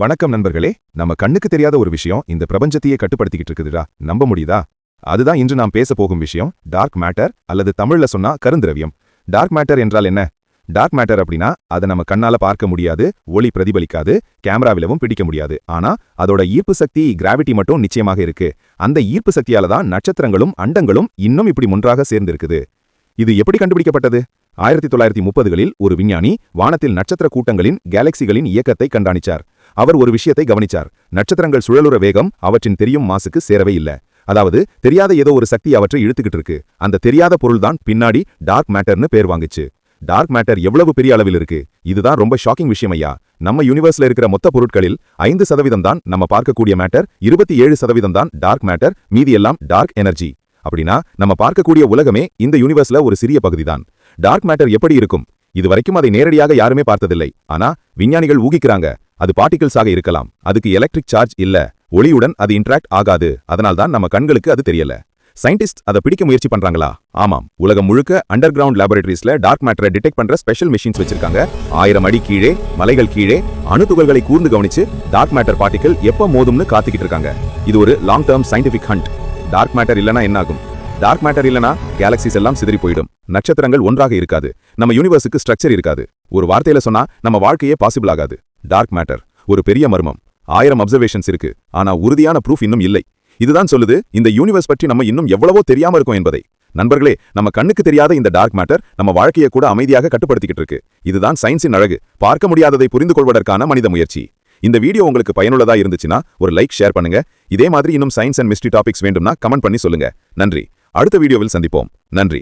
வணக்கம் நண்பர்களே. நம்ம கண்ணுக்கு தெரியாத ஒரு விஷயம் இந்த பிரபஞ்சத்தையே கட்டுப்படுத்திக்கிட்டு இருக்குதுடா. நம்ப முடியுதா? அதுதான் இன்று நாம் பேச போகும் விஷயம். டார்க் மேட்டர் அல்லது தமிழ்ல சொன்னா கருந்திரவியம். டார்க் மேட்டர் என்றால் என்ன? டார்க் மேட்டர் அப்படின்னா அதை நம்ம கண்ணால பார்க்க முடியாது ஒளி பிரதிபலிக்காது கேமராவிலவும் பிடிக்க முடியாது. ஆனா அதோட ஈர்ப்பு சக்தி கிராவிட்டி மட்டும் நிச்சயமாக இருக்கு. அந்த ஈர்ப்பு சக்தியால தான் நட்சத்திரங்களும் அண்டங்களும் இன்னும் இப்படி ஒன்றாக சேர்ந்திருக்குது. இது எப்படி கண்டுபிடிக்கப்பட்டது? ஆயிரத்தி தொள்ளாயிரத்தி முப்பதுகளில் ஒரு விஞ்ஞானி வானத்தில் நட்சத்திர கூட்டங்களின் கேலக்சிகளின் இயக்கத்தை கண்காணிச்சார். அவர் ஒரு விஷயத்தை கவனிச்சார். நட்சத்திரங்கள் சுழலுற வேகம் அவற்றின் தெரியும் மாசுக்கு சேரவே இல்ல. அதாவது தெரியாத ஏதோ ஒரு சக்தி அவற்றை இழுத்துக்கிட்டு இருக்கு. அந்த தெரியாத பொருள்தான் பின்னாடி டார்க் மேட்டர்னு பேர் வாங்குச்சு. டார்க் மேட்டர் எவ்வளவு பெரிய அளவில் இருக்கு? இதுதான் ரொம்ப ஷாக்கிங் விஷயம் ஐயா. நம்ம யூனிவர்ஸ்ல இருக்கிற மொத்த பொருட்களில் ஐந்து சதவீதம் தான் நம்ம பார்க்கக்கூடிய மேட்டர் இருபத்தி ஏழு சதவீதம் தான் டார்க் மேட்டர் மீதி எல்லாம் டார்க் எனர்ஜி அப்படின்னா நம்ம பார்க்கக்கூடிய உலகமே இந்த யூனிவர்ஸ்ல ஒரு சிறிய பகுதிதான். டார்க் மேட்டர் எப்படி இருக்கும்? இதுவரைக்கும் அதை நேரடியாக யாருமே பார்த்ததில்லை. ஆனா விஞ்ஞானிகள் ஊகிக்கிறாங்க. அது பார்ட்டிகிள்ஸாக இருக்கலாம். அதுக்கு எலக்ட்ரிக் சார்ஜ் இல்ல. ஒளியுடன் அது இன்டராக்ட் ஆகாது. அதனால்தான் நம்ம கண்களுக்கு அது தெரியல. சயின்டிஸ்ட் அதை பிடிக்க முயற்சி பண்றாங்களா? ஆமாம். உலகம் முழுக்க அண்டர் கிரவுண்ட் லேபரேட்டரிஸ்ல டார்க் மேட்டரை டிடெக்ட் பண்ற ஸ்பெஷல் மிஷின்ஸ் வச்சிருக்காங்க. ஆயிரம் அடி கீழே மலைகள் கீழே அணுத்துகள்களை கூர்ந்து கவனிச்சு டார்க் மேட்டர் பார்ட்டிகள் எப்ப மோதும்னு காத்துக்கிட்டு இருக்காங்க. இது ஒரு long term scientific hunt dark matter இல்லனா என்ன ஆகும் டார்க் மேட்டர் இல்லனா கேலக்சிஸ் எல்லாம் சிதறி போயிடும். நட்சத்திரங்கள் ஒன்றாக இருக்காது. நம்ம யூனிவர்ஸுக்கு ஸ்ட்ரக்சர் இருக்காது. ஒரு வார்த்தையில சொன்னா நம்ம வாழ்க்கையே பாசிபிள் ஆகாது. டார்க் மேட்டர் ஒரு பெரிய மர்மம். ஆயிரம் அப்சர்வேஷன்ஸ் இருக்கு ஆனா உறுதியான ப்ரூஃப் இன்னும் இல்லை. இதுதான் சொல்லுது இந்த யூனிவர்ஸ் பற்றி நம்ம இன்னும் எவ்வளவோ தெரியாம இருக்கும் என்பதை. நண்பர்களே நம்ம கண்ணுக்கு தெரியாத இந்த டார்க் மேட்டர் நம்ம வாழ்க்கையை கூட அமைதியாக கட்டுப்படுத்திக்கிட்டு இருக்கு. இதுதான் சயின்ஸின் அழகு பார்க்க முடியாததை புரிந்து கொள்வதற்கான மனித முயற்சி. இந்த வீடியோ உங்களுக்கு பயனுள்ளதா இருந்துச்சுன்னா ஒரு லைக் ஷேர் பண்ணுங்க. இதே மாதிரி இன்னும் சயின்ஸ் அண்ட் மிஸ்ட்ரி டாபிக்ஸ் வேண்டும்னா கமெண்ட் பண்ணி சொல்லுங்க. நன்றி அடுத்த வீடியோவில் சந்திப்போம். நன்றி.